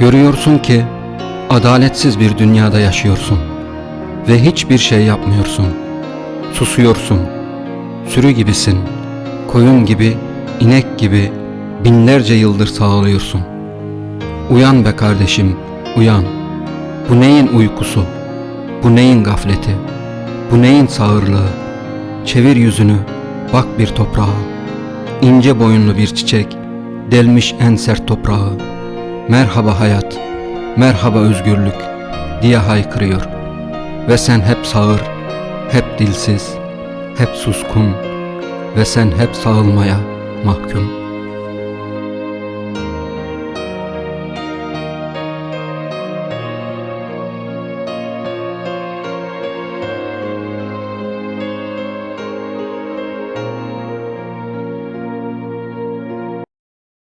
Görüyorsun ki adaletsiz bir dünyada yaşıyorsun ve hiçbir şey yapmıyorsun. Susuyorsun. Sürü gibisin. Koyun gibi, inek gibi binlerce yıldır sağlıyorsun. Uyan be kardeşim, uyan. Bu neyin uykusu? Bu neyin gafleti? Bu neyin sağırlığı? Çevir yüzünü, bak bir toprağa. İnce boyunlu bir çiçek, delmiş en sert toprağı. Merhaba hayat, merhaba özgürlük diye haykırıyor. Ve sen hep sağır, hep dilsiz, hep suskun ve sen hep sağılmaya mahkum.